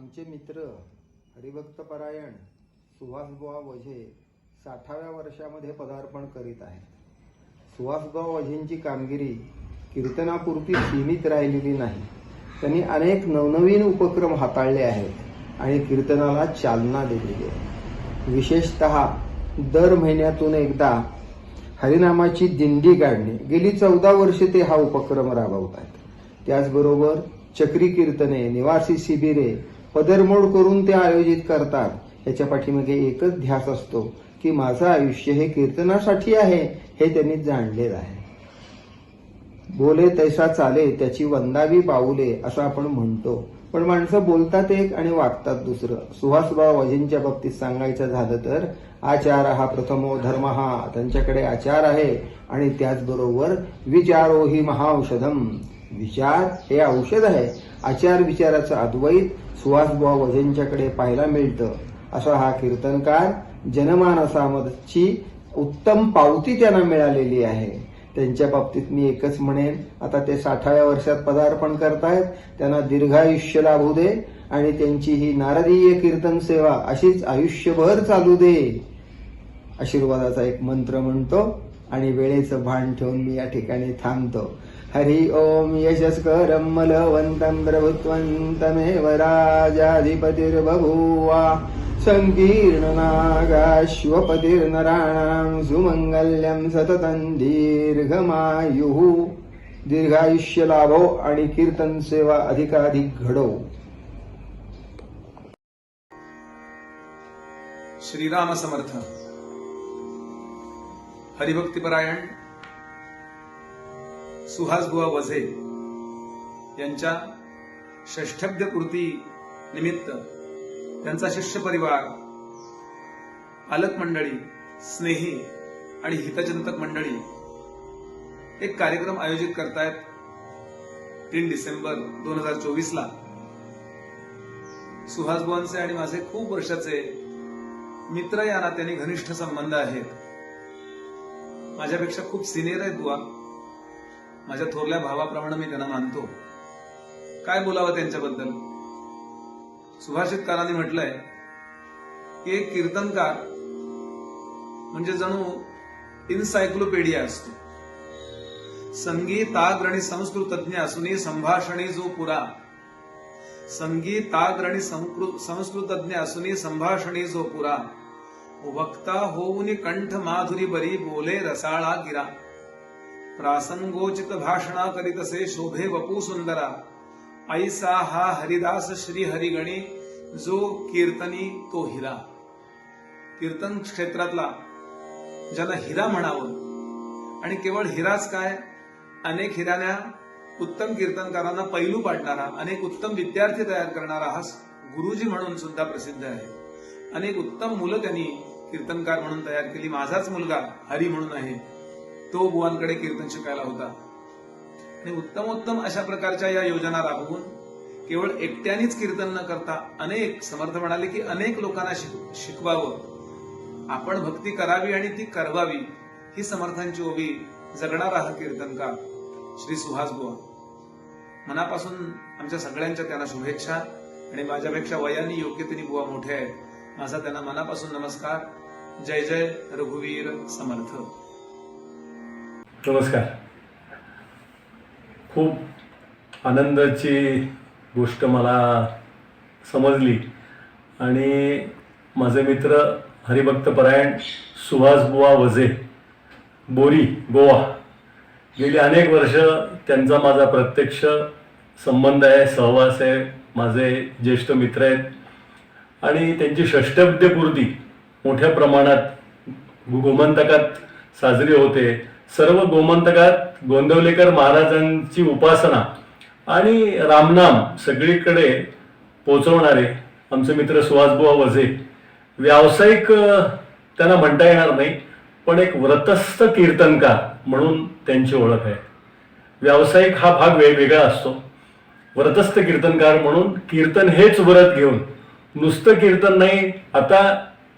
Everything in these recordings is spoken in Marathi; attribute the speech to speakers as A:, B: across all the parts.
A: आमचे मित्र हरिभक्तपरायण सुहासबुवा वझे साठाव्या वर्षामध्ये पदार्पण करीत आहेत. सुहासबुवा वझेंची कामगिरी कीर्तनापुरती सीमित राहिलेली नाही. त्यांनी अनेक नवनवीन उपक्रम हाताळले आहेत आणि कीर्तनाला चालना दिलेली आहे. विशेषत दर महिन्यातून एकदा हरिनामाची दिंडी काढणे गेली चौदा वर्षे ते हा उपक्रम राबवत आहेत. त्याचबरोबर चक्री कीर्तने निवासी शिबिरे पदरमोड करून ते आयोजित करतात. याच्या पाठीमागे एकच ध्यास असतो की माझं आयुष्य हे कीर्तनासाठी आहे हे त्यांनी जाणलेलं आहे. बोले तैसा चाले त्याची वंदावी पाऊले असं आपण म्हणतो. पण माणसं बोलतात एक आणि वागतात दुसरं. सुहासबा वजींच्या बाबतीत सांगायचं झालं तर आचार हा प्रथमो धर्म हा त्यांच्याकडे आचार आहे. आणि त्याचबरोबर विचारो ही महाऔषधम. विचार हे औषध आहे. आचार विचाराचं अद्वैत सुहासबुवा वजेंच्याकडे पाहायला मिळतं. असा हा कीर्तनकार जनमानसामधची उत्तम पावती त्यांना मिळालेली आहे. त्यांच्या बाबतीत मी एकच म्हणेन आता ते साठाव्या वर्षात पदार्पण करतायत त्यांना दीर्घायुष्य लाभू दे आणि त्यांची ही नारदीय कीर्तन सेवा अशीच आयुष्यभर चालू दे. आशीर्वादाचा एक मंत्र म्हणतो आणि वेळेचं भान ठेवून मी या ठिकाणी थांबतो. हरि ओम यशस्करं मलवन्तं प्रभुत्वन्तमेव राजाधिपतिर्बभूवा। सङ्कीर्णनागाश्वपतिर्नराणां सुमङ्गल्यं सततं दीर्घमायुः। दीर्घायुष्य लाभो आणि कीर्तन सेवा अधिकाधिक घडो
B: श्रीराम समर्थ हरिभक्तिपरायण। सुहास बुवा वझे यांच्या षष्ठब्द कृती निमित्त त्यांचा शिष्य परिवार पालक मंडळी स्नेही आणि हितचिंतक मंडळी एक कार्यक्रम आयोजित करतायत तीन डिसेंबर दोन हजार चोवीस ला सुहास बुवांचे आणि माझे खूप वर्षाचे मित्र या नात्याने घनिष्ठ संबंध आहेत. माझ्यापेक्षा खूप सिनियर आहेत बुवा. माझ्या थोरल्या भावाप्रमाणे मी त्यांना मानतो. काय बोलावं त्यांच्याबद्दल? सुभाषितकारांनी म्हटलंय की एक कीर्तनकार म्हणजे जणू इन्सायक्लोपेडिया असतो. संगीताग्र आणि संस्कृतज्ञ असूनही संभाषणे जो पुरा. संगीताग्र आणि संस्कृतज्ञ असूनही संभाषणे जो पुरा. वक्ता होऊन कंठ माधुरी बरी बोले रसाळा गिरा. प्रासंगोचित भाषणा करीतसे शोभे वपू सुंदरा. ऐसा हा हरिदास श्री हरिगणी जो कीर्तनी तो हिरा. कीर्तन क्षेत्रातला ज्याला हिरा म्हणावं. आणि केवळ हिराच काय? अनेक हिराण्या उत्तम कीर्तनकारांना पैलू पाडणारा अनेक उत्तम विद्यार्थी तयार करणारा हा गुरुजी म्हणून सुद्धा प्रसिद्ध आहे. अनेक उत्तम मुलं त्यांनी कीर्तनकार म्हणून तयार केली. माझाच मुलगा हरी म्हणून आहे. तो बुवांकडे कीर्तन शिकायला होता. आणि उत्तमोत्तम अशा प्रकारच्या या योजना राबवून केवळ एकट्यानेच कीर्तन न करता अनेक समर्थ म्हणाले की अनेक लोकांना शिकवावं. आपण भक्ती करावी आणि ती करवावी ही समर्थांची ओवी जगणारा हा कीर्तनकार श्री सुहास बुवा. मनापासून आमच्या सगळ्यांच्या त्यांना शुभेच्छा आणि माझ्यापेक्षा वयाने योग्यतेने बुवा मोठे आहेत. माझा त्यांना मनापासून नमस्कार. जय जय रघुवीर समर्थ.
C: नमस्कार. खूप आनंदाची गोष्ट मला समजली आणि माझे मित्र हरिभक्त परायण सुहास बुवा वझे बोरी गोवा गेली अनेक वर्ष त्यांचा माझा प्रत्यक्ष संबंध आहे सहवास आहे माझे ज्येष्ठ मित्र आहेत. आणि त्यांची षष्टब्दपूर्ती मोठ्या प्रमाणात गोमंतकात साजरी होते. सर्व गोमंतकात गोंदवलेकर महाराजांची उपासना आणि रामनाम सगळीकडे पोचवणारे आमचे मित्र सुहासबुवा वझे. व्यावसायिक त्यांना म्हणता येणार नाही पण एक व्रतस्थ कीर्तनकार म्हणून त्यांची ओळख आहे. व्यावसायिक हा भाग वेगवेगळा असतो. व्रतस्थ कीर्तनकार म्हणून कीर्तन हेच व्रत घेऊन नुसतं कीर्तन नाही आता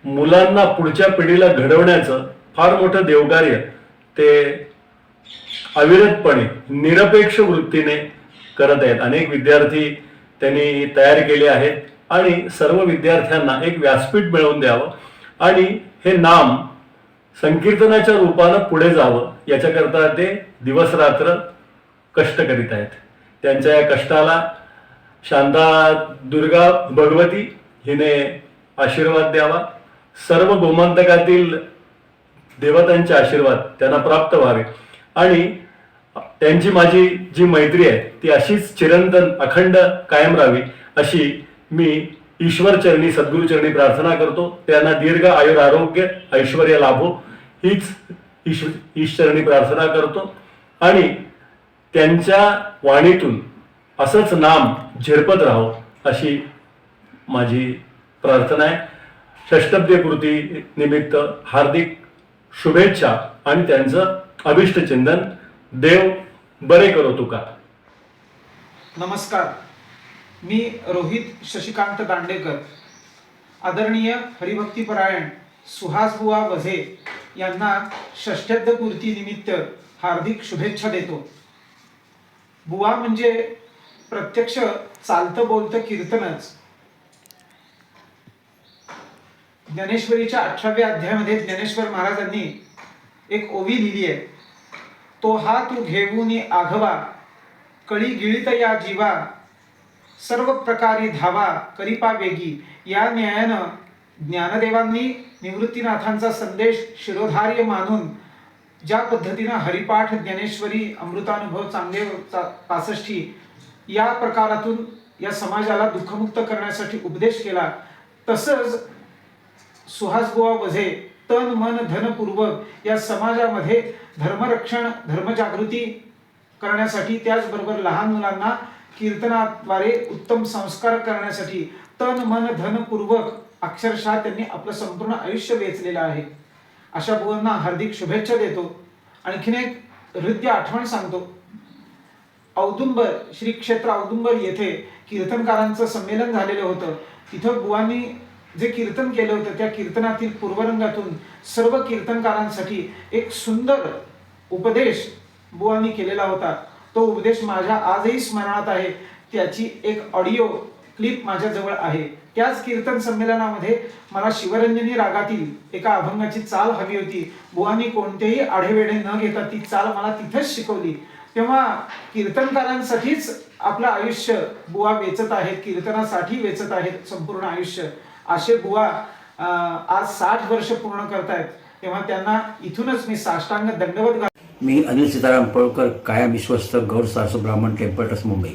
C: मुलांना पुढच्या पिढीला घडवण्याचं फार मोठं देवकार्य ते अविरतपणे निरपेक्ष वृत्तीने करत आहेत. अनेक विद्यार्थी त्यांनी तयार केले आहेत आणि सर्व विद्यार्थ्यांना एक व्यासपीठ मिळवून द्यावं आणि हे नाम संकीर्तनाच्या रूपानं पुढे जावं याच्याकरता ते दिवस रात्र कष्ट करीत आहेत. त्यांच्या या कष्टाला शांता दुर्गा भगवती हिने आशीर्वाद द्यावा. सर्व गोमंतकातील देवतांचे आशीर्वाद त्यांना प्राप्त व्हावे. आणि त्यांची माझी जी मैत्री आहे ती अशीच चिरंतन अखंड कायम राहावी अशी मी ईश्वर चरणी सद्गुरू चरणी प्रार्थना करतो. त्यांना दीर्घ आयुर आरोग्य ऐश्वर लाभो हीच ईश ईश्वरणी प्रार्थना करतो. आणि त्यांच्या वाणीतून असंच नाम झिरपत राहो अशी माझी प्रार्थना आहे. षष्टब्दीपूर्ती निमित्त हार्दिक शुभेच्छा आणि त्यांचं अभिष्ट चिंतन देव बरे करो तुका.
D: नमस्कार. मी रोहित शशिकांत दांडेकर आदरणीय हरिभक्तीपरायण सुहासबुवा वझे यांना षष्ठ्यब्द निमित्त हार्दिक शुभेच्छा देतो. बुवा म्हणजे प्रत्यक्ष चालतं बोलतं कीर्तनच. ज्ञानेश्वरीच्या अठराव्या अध्यायामध्ये ज्ञानेश्वर महाराजांनी एक ओवी लिहिली आहे. तो हा तू घेऊन आघवा कळी गिळित या जीवा सर्व प्रकारे धावा करिपा वेगी. या न्यायानं ज्ञानदेवांनी निवृत्तीनाथांचा संदेश शिरोधार्य मानून ज्या पद्धतीनं हरिपाठ ज्ञानेश्वरी अमृतानुभव चांगले चा- पासष्टी या प्रकारातून या समाजाला दुःखमुक्त करण्यासाठी उपदेश केला तसंच सुहासबुवा वझे तन मन धनपूर्वक या समाजामध्ये धर्मरक्षण धर्मजागृती करण्यासाठी त्याचबरोबर लहान मुलांना कीर्तनाद्वारे उत्तम संस्कार करण्यासाठी तन मन धनपूर्वक अक्षरशः त्यांनी आपलं संपूर्ण आयुष्य वेचलेलं आहे. अशा बुवांना हार्दिक शुभेच्छा देतो. आणखीन एक हृदय आठवण सांगतो. औदुंबर श्री क्षेत्र औदुंबर येथे कीर्तनकारांचं संमेलन झालेलं होतं. तिथं बुवांनी जे कीर्तन केलं होतं त्या कीर्तनातील पूर्वरंगातून सर्व कीर्तनकारांसाठी एक सुंदर उपदेश बुवांनी केलेला होता. तो उपदेश माझ्या आजही स्मरणात आहे. त्याची एक ऑडिओ क्लिप माझ्याजवळ आहे. त्याच कीर्तन संमेलनामध्ये मला शिवरंजनी रागातील एका अभंगाची चाल हवी होती. बुवांनी कोणतेही आढेवेढे न घेता ती चाल मला तिथेच शिकवली. तेव्हा कीर्तनकारांसाठीच आपलं आयुष्य बुवा वेचत आहेत कीर्तनासाठी वेचत आहेत संपूर्ण आयुष्य. असे बुवा आज साठ वर्ष पूर्ण करतायत. तेव्हा त्यांना इथूनच मी साष्टांग दंडवत घाल
E: मी अनिल सीताराम पळकर कायम विश्वस्त गौर सासू ब्राह्मण टेम्पल ट्रस्ट मुंबई.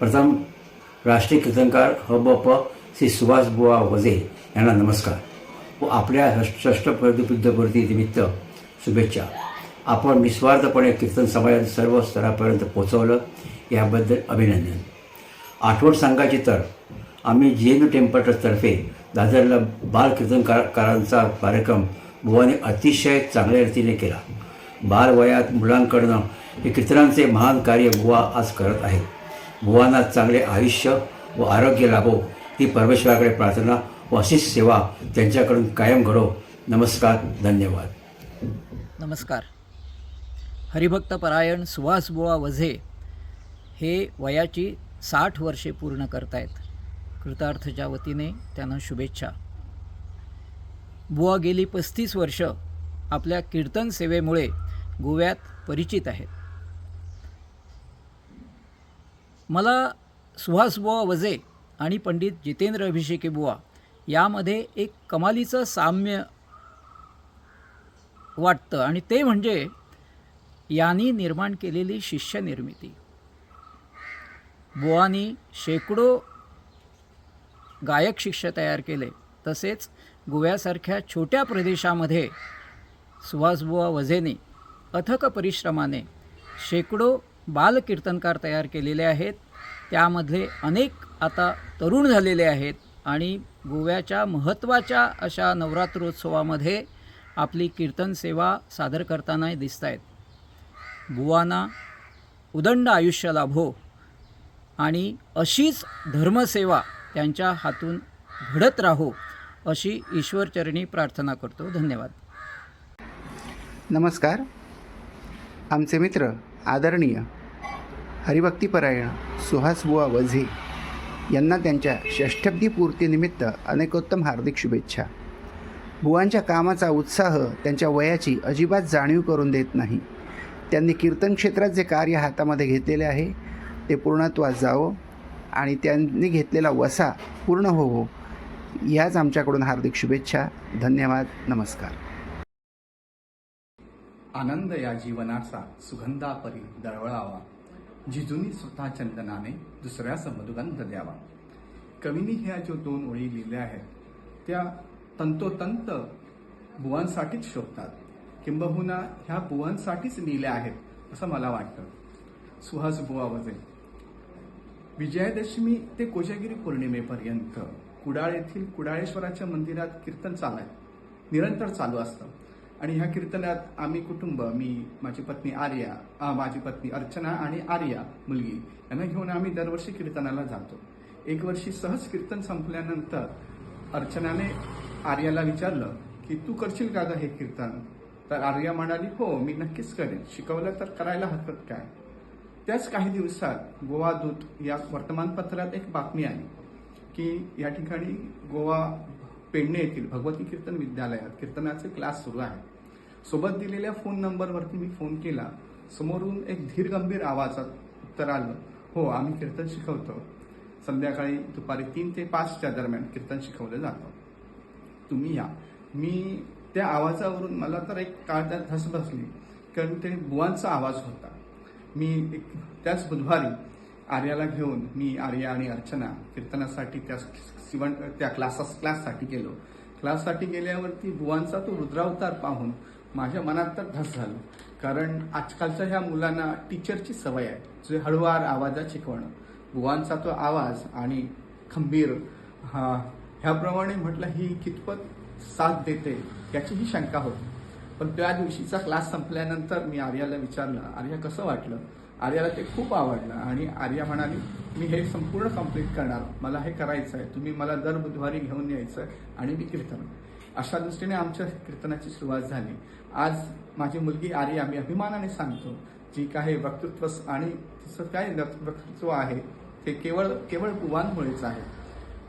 E: प्रथम राष्ट्रीय कीर्तनकार ह ब प श्री सुभाष बुवा वझे यांना नमस्कार. व आपल्या षष्टप्रतिबुद्धपूर्ती निमित्त शुभेच्छा. आपण निस्वार्थपणे कीर्तन समाजात सर्व स्तरापर्यंत पोचवलं याबद्दल अभिनंदन. आठवण सांगायची तर आम्ही जी एन टेम्पल ट्रस्टतर्फे दादरला बाल कीर्तनकारांचा कार्यक्रम बुवाने अतिशय चांगल्या रीतीने केला. बाल वयात मुलांकडनं हे कीर्तनांचे महान कार्य बुवा आज करत आहेत. बुवांना चांगले आयुष्य व आरोग्य लाभो ही परमेश्वराकडे प्रार्थना व अशीच सेवा त्यांच्याकडून कायम घडो. नमस्कार धन्यवाद.
F: नमस्कार. हरिभक्त परायण सुहासबुवा वझे हे वयाची साठ वर्षे पूर्ण करतायत. कृतार्थच्या वतीने त्यांना शुभेच्छा. बुवा गेली पस्तीस वर्ष आपल्या कीर्तन सेवेमुळे गोव्यात परिचित आहेत. मला सुहासबुवा वझे आणि पंडित जितेंद्र अभिषेके बुवा यामध्ये एक कमालीचं साम्य वाटतं आणि ते म्हणजे यांनी निर्माण केलेली शिष्यनिर्मिती. निर्मिती शेकडो गायक शिष्य तयार केले. तसेच गोव्यासारख्या छोट्या प्रदेशामध्ये सुहासबुवा वझेने अथक परिश्रमाने शेकडो बालकीर्तनकार तयार केलेले आहेत. त्यामधले अनेक आता तरुण झालेले आहेत आणि गोव्याच्या महत्त्वाच्या अशा नवरात्रोत्सवामध्ये आपली कीर्तन सेवा सादर करताना दिसत आहेत बुवांना उदंड आयुष्य लाभो आणि अशीच धर्मसेवा त्यांच्या हातून घडत राहो अशी ईश्वरचरणी प्रार्थना करतो. धन्यवाद.
G: नमस्कार. आमचे मित्र आदरणीय हरिभक्तीपरायण सुहासबुवा वझे यांना त्यांच्या षष्ठब्दी पूर्तीनिमित्त अनेकोत्तम हार्दिक शुभेच्छा. बुवांच्या कामाचा उत्साह त्यांच्या वयाची अजिबात जाणीव करून देत नाही. त्यांनी कीर्तन क्षेत्रात जे कार्य हातामध्ये घेतलेले आहे ते पूर्णत्वास जावं आणि त्यांनी घेतलेला वसा पूर्ण होवो. ह्याच आमच्याकडून हार्दिक शुभेच्छा. धन्यवाद. नमस्कार.
H: आनंद या जीवनाचा सुगंधापरी दळवळावा जिजुनी स्वतः चंदनाने दुसऱ्यास मधुगंध द्यावा कवीनी ह्या जो दोन ओळी लिहिल्या आहेत त्या तंतोतंत बुवांसाठीच शोधतात किंबहुना ह्या बुवांसाठीच लिहिल्या आहेत असं मला वाटतं. सुहास बुवा वजे विजयादशमी ते कोजागिरी पौर्णिमेपर्यंत कुडाळ येथील कुडाळेश्वराच्या मंदिरात कीर्तन चालाय निरंतर चालू असतं. आणि ह्या कीर्तनात आम्ही कुटुंब मी माझी पत्नी आर्या माझी पत्नी अर्चना आणि आर्या मुलगी यांना घेऊन आम्ही दरवर्षी कीर्तनाला जातो. एक वर्षी सहज कीर्तन संपल्यानंतर अर्चनाने आर्याला विचारलं की तू करशील का गं हे कीर्तन? तर आर्या म्हणाली हो मी नक्कीच करेन. शिकवलं तर करायला हरकत काय? त्याच काही दिवसात गोवा दूत या वर्तमानपत्रात एक बातमी आली की या ठिकाणी गोवा पेडणे येथील भगवती कीर्तन विद्यालयात कीर्तनाचे क्लास सुरू आहे. सोबत दिलेल्या फोन नंबरवरती मी फोन केला. समोरून एक धीरगंभीर आवाजात उत्तर आलं हो आम्ही कीर्तन शिकवतो. संध्याकाळी दुपारी तीन ते पाचच्या दरम्यान कीर्तन शिकवलं जातं. तुम्ही या. मी त्या आवाजावरून मला तर एक काळात धस बसली कारण ते बुवांचा आवाज होता. मी एक त्याच बुधवारी आर्याला घेऊन मी आर्या आणि अर्चना कीर्तनासाठी त्या शिवण त्या क्लासास क्लाससाठी गेलो. क्लाससाठी गेल्यावरती बुवांचा तो रुद्रावतार पाहून माझ्या मनात तर धस झालो. कारण आजकालच्या ह्या मुलांना टीचरची सवय आहे जे हळूवार आवाजात शिकवणं. बुवांचा तो आवाज आणि खंबीर हा ह्याप्रमाणे म्हटलं ही कितपत साथ देते याचीही शंका होती. पण त्या दिवशीचा क्लास संपल्यानंतर मी आर्याला विचारलं आर्या कसं वाटलं? आर्याला ते खूप आवडलं आणि आर्या म्हणाली मी हे संपूर्ण कंप्लीट करणार. मला हे करायचं आहे तुम्ही मला दर बुधवारी घेऊन यायचं आणि मी कीर्तन. अशा दृष्टीने आमच्या कीर्तनाची सुरुवात झाली. आज माझी मुलगी आर्या मी अभिमानाने सांगतो जी काही वक्तृत्व आणि तिचं काय वक्तृत्व आहे ते केवळ केवळ बुवांमुळेच आहे.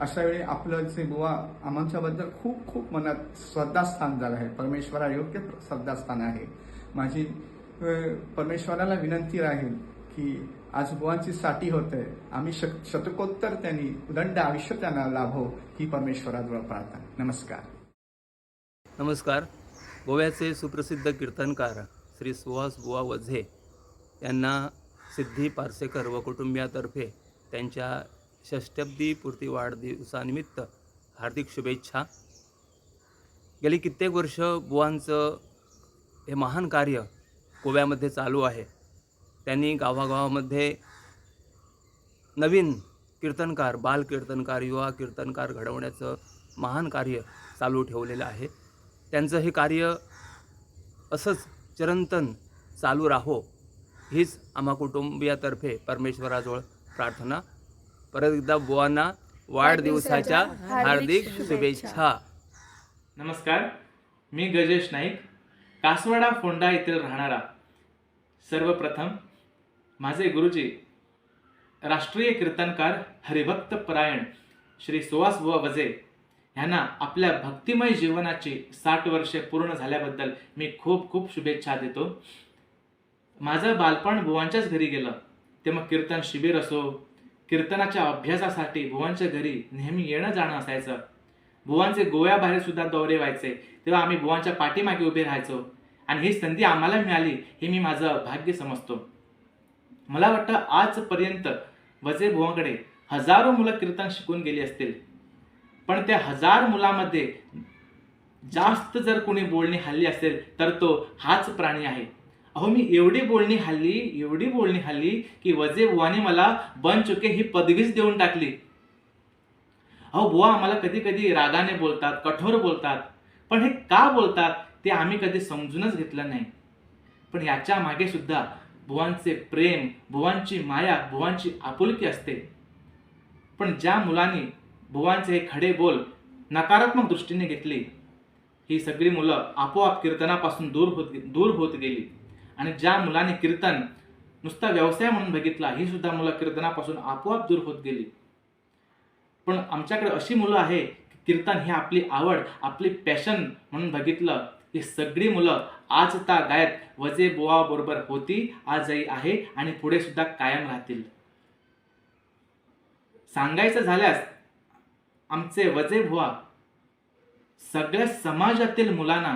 H: अशा वेळी आपलं जे बुवा आमच्याबद्दल खूप खूप मनात श्रद्धास्थान झालं आहे. परमेश्वरा योग्य श्रद्धास्थान आहे. माझी परमेश्वराला विनंती राहील की आज बुवांची साठी होते. आम्ही शक शतकोत्तर त्यांनी उदंड आयुष्य त्यांना लाभो ही परमेश्वराजवळ प्रार्थना. नमस्कार.
I: नमस्कार. गोव्याचे सुप्रसिद्ध कीर्तनकार श्री सुहास बुवा वझे यांना सिद्धी पारसेकर व कुटुंबियातर्फे त्यांच्या षष्टब्दी पूर्ती वाढदिवसानिमित्त हार्दिक शुभेच्छा. गेली कित्येक वर्ष बुवांचं हे महान कार्य गोव्यामध्ये चालू आहे. त्यांनी गावागावामध्ये नवीन कीर्तनकार बाल कीर्तनकार युवा कीर्तनकार घडवण्याचं महान कार्य चालू ठेवलेलं आहे. त्यांचं हे कार्य असंच चिरंतन चालू राहो हीच आम्हा कुटुंबियातर्फे परमेश्वराजवळ प्रार्थना परत एकदा बुवांना वाढदिवसाच्या हार्दिक शुभेच्छा.
J: नमस्कार मी गजेश नाईक कासवाडा फोंडा येथील राहणारा. सर्वप्रथम माझे गुरुजी राष्ट्रीय कीर्तनकार हरिभक्त परायण श्री सुहास बुवा वजे ह्यांना आपल्या भक्तिमय जीवनाची साठ वर्षे पूर्ण झाल्याबद्दल मी खूप खूप शुभेच्छा देतो. माझं बालपण बुवांच्याच घरी गेलं. ते मग कीर्तन शिबिर असो कीर्तनाच्या अभ्यासासाठी भुवांच्या घरी नेहमी येणं जाणं असायचं. भुवांचे गोव्याबाहेर सुद्धा दौरे व्हायचे. तेव्हा आम्ही भुवांच्या पाठीमागे उभे राहायचो. आणि ही संधी आम्हाला मिळाली हे मी माझं भाग्य समजतो. मला वाटतं आजपर्यंत वजे भुवांकडे हजारो मुलं कीर्तन शिकून गेली असतील. पण त्या हजार मुलामध्ये जास्त जर कोणी बोलणी हल्ली असेल तर तो हाच प्राणी आहे. अहो मी एवढी बोलणी हल्ली एवढी बोलणी हल्ली की वजे बुवाने मला बन चुके ही पदवीच देऊन टाकली. अहो बुवा आम्हाला कधी कधी रागाने बोलतात कठोर बोलतात. पण हे का बोलतात ते आम्ही कधी समजूनच घेतलं नाही. पण याच्या मागे सुद्धा भुवांचे प्रेम भुवांची माया भुवांची आपुलकी असते. पण ज्या मुलांनी भुवांचे हे खडे बोल नकारात्मक दृष्टीने घेतली ही सगळी मुलं आपोआप कीर्तनापासून दूर होत दूर होत गेली. आणि ज्या मुलाने कीर्तन नुसता व्यवसाय म्हणून बघितला ही सुद्धा मुलं कीर्तनापासून आपोआप दूर होत गेली. पण आमच्याकडे अशी मुलं आहे की कीर्तन ही आपली आवड आपली पॅशन म्हणून बघितलं ही सगळी मुलं आज ता गायत वजे बुवा बरोबर होती आजही आहे आणि पुढे सुद्धा कायम राहतील. सांगायचं झाल्यास आमचे वजे भुवा सगळ्या समाजातील मुलांना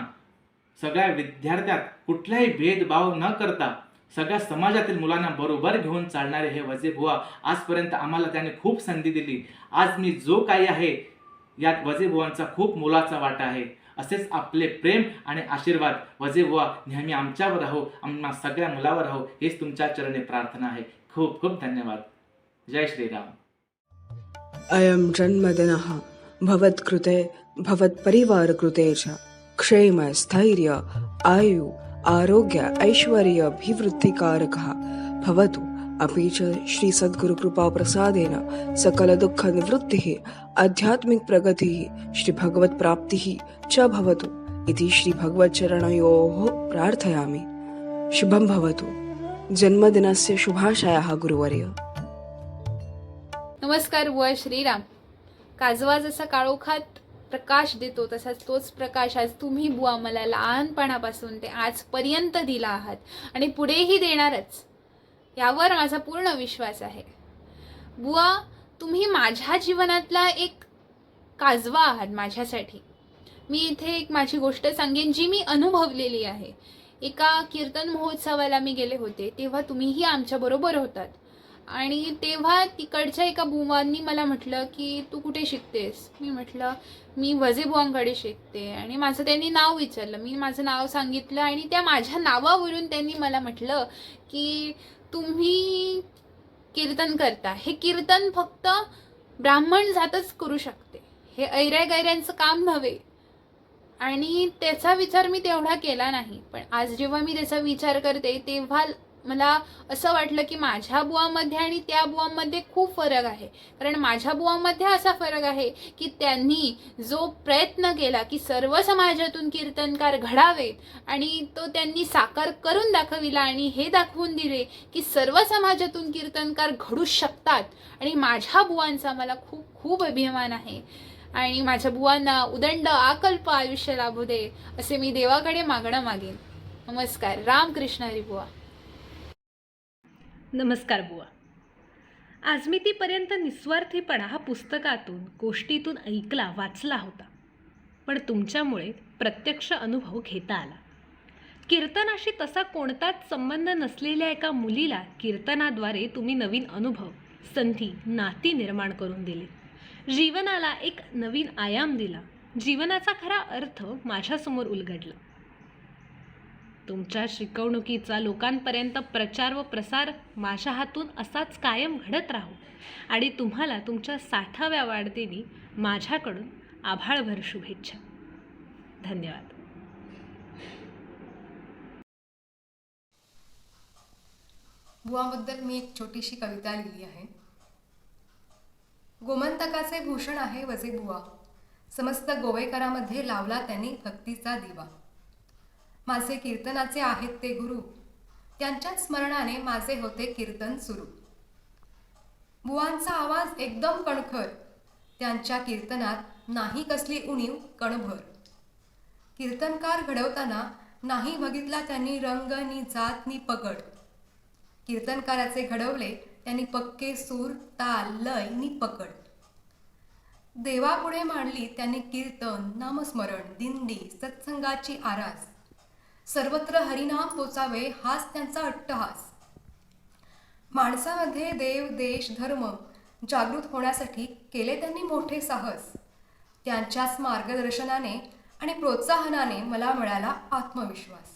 J: सगळ्या विद्यार्थ्यात कुठलाही भेदभाव न करता सगळ्या समाजातील मुलांना बरोबर घेऊन चालणारे हे वजेबुवा आजपर्यंत आम्हाला त्याने खूप संधी दिली. आज मी जो काही आहे यात वजेबुवांचा खूप मोलाचा वाटा आहे. असेच आपले प्रेम आणि आशीर्वाद. वजेबुवा नेहमी आमच्यावर राहो आम्हा सगळ्या मुलावर राहो हेच तुमच्या चरणे प्रार्थना आहे. खूप खूप धन्यवाद. जय श्रीराम.
K: अयं जन्मदिनः भवत्कृते भवत्परिवारकृते च क्षेम स्थैर्य आयु आरोग्य ऐश्वर्याभिवृद्धिकारकः भवतु अपि च श्रीसद्गुरुकृपाप्रसादेन सकलदुःखनिवृत्तिः आध्यात्मिकप्रगतिः श्रीभगवत्प्राप्तिः च भवतु इति श्रीभगवच्चरणयोः प्रार्थयामि। शुभं भवतु। जन्मदिनस्य शुभाशयाः गुरुवर्य।
L: नमस्कार बुवा श्रीराम. काजवा जसा काळोखात प्रकाश देतो तसाच तोच प्रकाश आज तुम्ही बुवा मला लहानपणापासून ते आजपर्यंत दिला आहात. आणि पुढेही देणारच. यावर माझा पूर्ण विश्वास आहे. बुवा तुम्ही माझ्या जीवनातला एक काजवा आहात माझ्यासाठी. मी इथे एक माझी गोष्ट सांगेन जी मी अनुभवलेली आहे. एका कीर्तन महोत्सवाला मी गेले होते तेव्हा तुम्हीही आमच्याबरोबर होतात. आणि तेव्हा तिकडच्या एका बुवांनी मला म्हटलं की तू कुठे शिकतेस? मी म्हटलं मी वजे बुवांकडे शिकते. आणि माझं त्यांनी नाव विचारलं. मी माझं नाव सांगितलं आणि त्या माझ्या नावावरून त्यांनी मला म्हटलं की तुम्ही कीर्तन करता. हे कीर्तन फक्त ब्राह्मण जातच करू शकते. हे ऐऱ्या गैऱ्यांचं काम नव्हे. आणि त्याचा विचार मी तेवढा केला नाही. पण आज जेव्हा मी त्याचा विचार करते तेव्हा मला असं वाटलं की माझ्या बुवामध्ये आणि त्या बुवामध्ये खूप फरक आहे. कारण माझ्या बुवामध्ये असा फरक आहे की त्यांनी जो प्रयत्न केला की सर्व समाजातून कीर्तनकार घडावेत आणि तो त्यांनी साकार करून दाखविला आणि हे दाखवून दिले की सर्व समाजातून कीर्तनकार घडू शकतात. आणि माझ्या बुवांचा मला खूप खूप अभिमान आहे. आणि माझ्या बुवांना उदंड आकल्प आयुष्य लाभू दे असे मी देवाकडे मागणं मागेन. नमस्कार. रामकृष्ण हरी बुवा.
M: नमस्कार बुवा. आज मी तीपर्यंत निस्वार्थीपणा हा पुस्तकातून गोष्टीतून ऐकला वाचला होता. पण तुमच्यामुळे प्रत्यक्ष अनुभव घेता आला. कीर्तनाशी तसा कोणताच संबंध नसलेल्या एका मुलीला कीर्तनाद्वारे तुम्ही नवीन अनुभव संधी नाती निर्माण करून दिली. जीवनाला एक नवीन आयाम दिला. जीवनाचा खरा अर्थ माझ्यासमोर उलगडला. तुमच्या शिकवणुकीचा लोकांपर्यंत प्रचार व प्रसार माझ्या हातून असाच कायम घडत राहू. आणि तुम्हाला तुमच्या साठाव्या वाढदिनी माझ्याकडून आभाळभर शुभेच्छा. धन्यवाद.
N: बुवाबद्दल मी एक छोटीशी कविता लिहिली आहे. गोमंतकाचे भूषण आहे वजे बुवा समस्त गोवेकरामध्ये लावला त्यांनी भक्तीचा दिवा. माझे कीर्तनाचे आहेत ते गुरु. त्यांच्याच स्मरणाने माझे होते कीर्तन सुरू. बुवांचा आवाज एकदम कणखर. त्यांच्या कीर्तनात नाही कसली उणीव कणभर. कीर्तनकार घडवताना नाही बघितला त्यांनी रंग नि जात नि पकड कीर्तनकाराचे घडवले त्यांनी पक्के सूर ताल लय नि पकड. देवापुढे मांडली त्यांनी कीर्तन नामस्मरण दिंडी सत्संगाची आरास. सर्वत्र हरिनाम पोचावे हाच त्यांचा अट्टहास. माणसामध्ये देव देश धर्म जागृत होण्यासाठी केले त्यांनी मोठे साहस. त्यांच्याच मार्गदर्शनाने आणि प्रोत्साहनाने मला मिळाला आत्मविश्वास.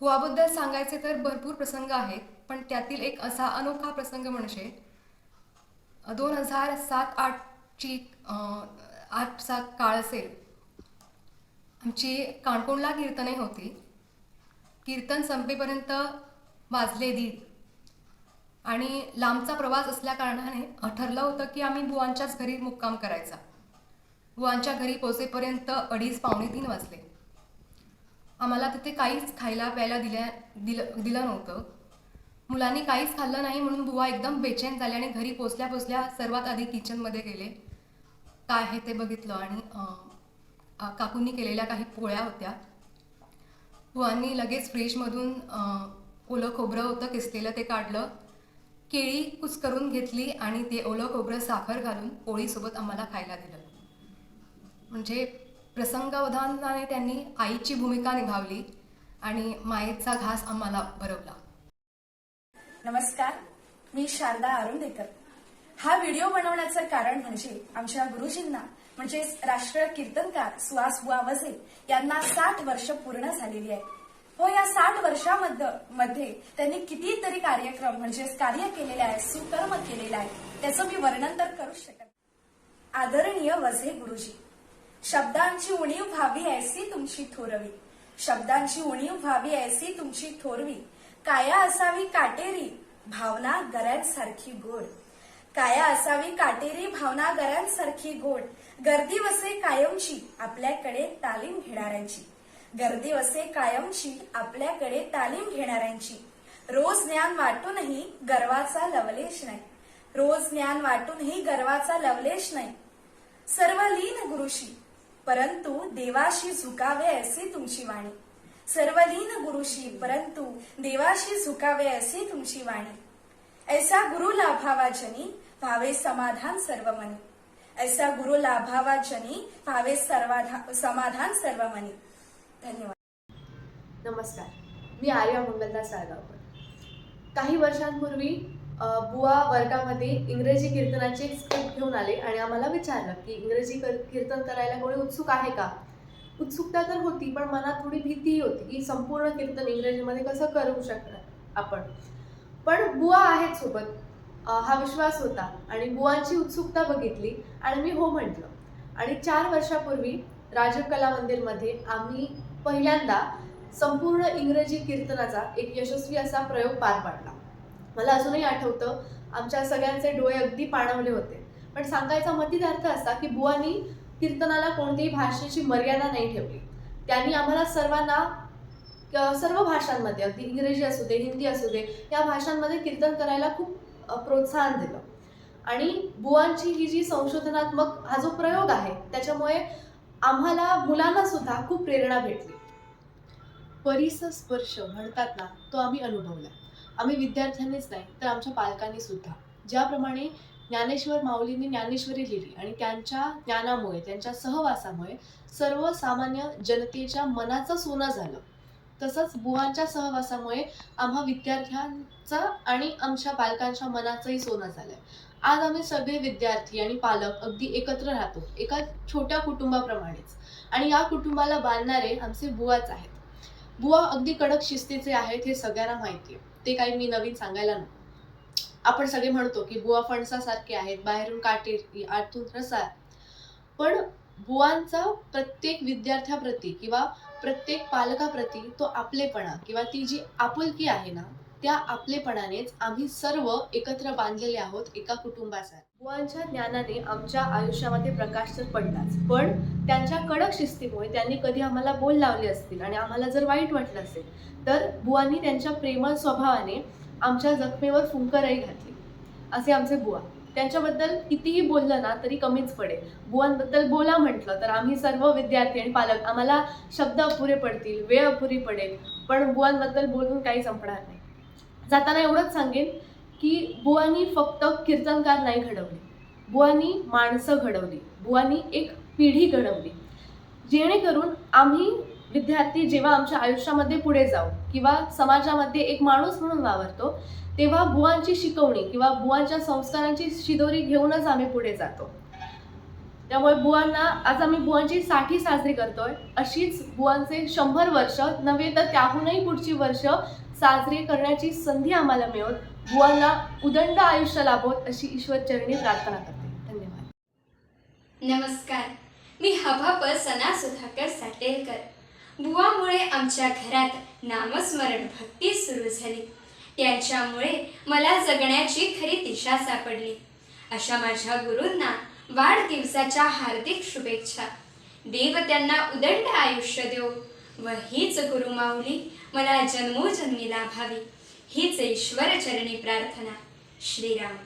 N: बुवाबद्दल सांगायचे तर भरपूर प्रसंग आहेत पण त्यातील एक असा अनोखा प्रसंग म्हणजे दोन हजार सात आठची आठ सात काळ असेल. आमची काणकोणला कीर्तने होती. कीर्तन संपेपर्यंत वाजले दीड. आणि लांबचा प्रवास असल्याकारणाने ठरलं होतं की आम्ही बुवांच्याच घरी मुक्काम करायचा. बुवांच्या घरी पोचेपर्यंत अडीच पावणे तीन वाजले. आम्हाला तिथे काहीच खायला प्यायला दिल्या दिलं दिलं नव्हतं. मुलांनी काहीच खाल्लं नाही म्हणून बुवा एकदम बेचैन झाले आणि घरी पोचल्या पोचल्या सर्वात आधी किचनमध्ये गेले. काय आहे ते बघितलं आणि काकूंनी केलेल्या काही पोळ्या होत्या. बुवांनी लगेच फ्रीजमधून ओलं खोबरं होतं किसलेलं ते काढलं. केळी कुचकरून घेतली आणि ते ओलं खोबरं साखर घालून पोळीसोबत आम्हाला खायला दिलं. म्हणजे प्रसंगावधानाने त्यांनी आईची भूमिका निभावली आणि मायेचा घास आम्हाला भरवला
O: नमस्कार मी शारदा अरुणदेकर हा व्हिडिओ बनवण्याचं कारण म्हणजे आमच्या गुरुजींना म्हणजेच राष्ट्रीय कीर्तनकार सुहास बुवा वझे यांना साठ वर्ष पूर्ण झालेली आहे हो या साठ वर्षामध्ये त्यांनी कितीतरी कार्यक्रम म्हणजेच कार्य केलेले आहे सुकर्म केलेले आहे त्याचं मी वर्णन तर करू शकत आदरणीय वझे गुरुजी शब्दांची उणीव व्हावी ऐसी तुमची थोरवी. शब्दांची उणीव व्हावी ऐसी तुमची थोरवी. काया असावी काटेरी भावना गऱ्यांसारखी गोड. काया असावी काटेरी भावना गऱ्यांसारखी गोड. गर्दी वसे कायमची आपल्याकडे तालीम घेणाऱ्यांची. गर्दी वसे कायमची आपल्याकडे तालीम घेणाऱ्यांची. रोज ज्ञान वाटूनही गर्वाचा लवलेश नाही. रोज ज्ञान वाटूनही गर्वाचा लवलेश नाही. सर्व लीन गुरुशी परंतु देवाशी झुकावे असे तुमची वाणी. सर्व लीन गुरुशी परंतु देवाशी झुकावे असे तुमची वाणी. ऐसा गुरु लाभावा जनी भावे समाधान सर्व मनी ऐसा गुरु लाभावा जनी भावे सर्वाधा समाधान सर्व मनी धन्यवाद.
P: नमस्कार. मी आर्या मंगलदास साळगावकर. काही वर्षांपूर्वी बुवा वर्गामध्ये इंग्रजी कीर्तनाची एक स्क्रिप्ट घेऊन आले आणि आम्हाला विचारलं की इंग्रजी कीर्तन करायला कोणी उत्सुक आहे का? उत्सुकता तर होती पण मनात थोडी भीतीही होती की संपूर्ण कीर्तन इंग्रजीमध्ये कसं करू शकणार आपण? पण बुवा आहेत सोबत. हा विश्वास होता आणि बुवांची उत्सुकता बघितली आणि मी हो म्हटलं. आणि चार वर्षापूर्वी राजीव कला मंदिरमध्ये आम्ही पहिल्यांदा संपूर्ण इंग्रजी कीर्तनाचा एक यशस्वी असा प्रयोग पार पाडला. मला अजूनही आठवतं आमच्या सगळ्यांचे डोळे अगदी पाणवले होते. पण सांगायचा मतितार्थ असा की बुवानी कीर्तनाला कोणतीही भाषेची मर्यादा नाही ठेवली. त्यांनी आम्हाला सर्वांना सर्व भाषांमध्ये अगदी इंग्रजी असू दे हिंदी असू दे या भाषांमध्ये कीर्तन करायला खूप प्रोत्साहन दिलं. आणि बुवांची ही जी संशोधनात्मक हा जो प्रयोग आहे त्याच्यामुळे आम्हाला मुलांना सुद्धा खूप प्रेरणा भेटली. परिसर स्पर्श म्हणतात ना तो आम्ही अनुभवला. आम्ही विद्यार्थ्यांनीच नाही तर आमच्या पालकांनी सुद्धा. ज्याप्रमाणे ज्ञानेश्वर माऊलींनी ज्ञानेश्वरी लिहिली आणि त्यांच्या ज्ञानामुळे त्यांच्या सहवासामुळे सर्वसामान्य जनतेच्या मनाचं सोनं झालं. तसंच बुवांच्या सहवासामुळे आम्हा विद्यार्थ्यांचं आणि आमच्या पालकांच्या मनाचंही सोनं झालंय. आज आम्ही सगळे विद्यार्थी आणि पालक अगदी एकत्र राहतो एका छोट्या कुटुंबाप्रमाणेच. आणि या कुटुंबाला बांधणारे आमचे बुवाच आहेत. बुवा अगदी कडक शिस्तीचे आहेत हे सगळ्यांना माहिती आहे. ते काही मी नवीन सांगायला नको. आपण सगळे म्हणतो की बुवा फणसासारखे आहेत बाहेरून काटेरी आतून रसाळ. पण बुवांचा प्रत्येक विद्यार्थ्याप्रती किंवा प्रत्येक पालकाप्रती तो आपलेपणा किंवा ती जी आपुलकी आहे ना त्या आपलेपणानेच आम्ही सर्व एकत्र बांधलेले आहोत एका कुटुंबासारखे बुवांच्या ज्ञानाने आमच्या आयुष्यामध्ये प्रकाश तर पडलाच पण त्यांच्या कडक शिस्तीमुळे त्यांनी कधी आम्हाला बोल लावले असतील आणि आम्हाला जर वाईट वाटलं असेल तर बुवांनी त्यांच्या प्रेमळ स्वभावाने आमच्या जखमेवर फुंकरही घातली. असे आमचे बुवा. त्यांच्याबद्दल कितीही बोललं ना तरी कमीच पडेल. बुवांबद्दल बोला म्हटलं तर आम्ही सर्व विद्यार्थी आणि पालक आम्हाला शब्द अपुरे पडतील वेळ अपुरी पडेल. पण बुवांबद्दल बोलून काही संपणार नाही. जाताना एवढंच सांगेन की बुवांनी फक्त कीर्तनकार नाही घडवले. बुवांनी माणसं घडवली. बुवांनी एक पिढी घडवली. जेणेकरून आम्ही विद्यार्थी जेव्हा आमच्या आयुष्यामध्ये पुढे जाऊ किंवा समाजामध्ये एक माणूस म्हणून वावरतो तेव्हा बुवांची शिकवणी किंवा बुवांच्या संस्कारांची शिदोरी घेऊनच आम्ही पुढे जातो. त्यामुळे बुवांना आज आम्ही बुवांची साठी साजरी करतोय अशीच बुवांचे शंभर वर्ष नव्हे तर त्याहूनही पुढची वर्ष साजरी करण्याची संधी आम्हाला मिळत बुवांना उदंड आयुष्य लाभोत अशी ईश्वर चरणी प्रार्थना करते. धन्यवाद.
Q: नमस्कार. मी हभाप सना सुधाकर साटेलकर. बुवामुळे आमच्या घरात नामस्मरण भक्ती सुरू झाली. त्यांच्यामुळे मला जगण्याची खरी दिशा सापडली. अशा माझ्या गुरूंना वाढदिवसाच्या हार्दिक शुभेच्छा. देव त्यांना उदंड आयुष्य देव. व हीच गुरुमाऊली मला जन्मोजन्मी लाभावी हीच ईश्वर चरणी प्रार्थना. श्रीराम.